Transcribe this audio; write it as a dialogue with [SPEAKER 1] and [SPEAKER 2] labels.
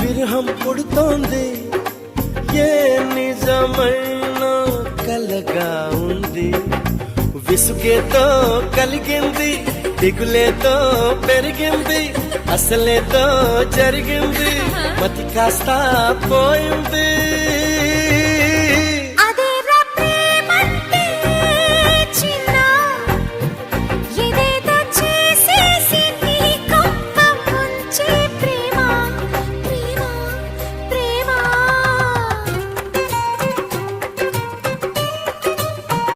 [SPEAKER 1] విరహం పుడుతోంది. ఏ నిజమైన కలగా ఉంది. విసుగేతో కలిగింది. దిగులేతో పెరిగింది అసలేతో జరిగింది మతి కాస్త పోయింది.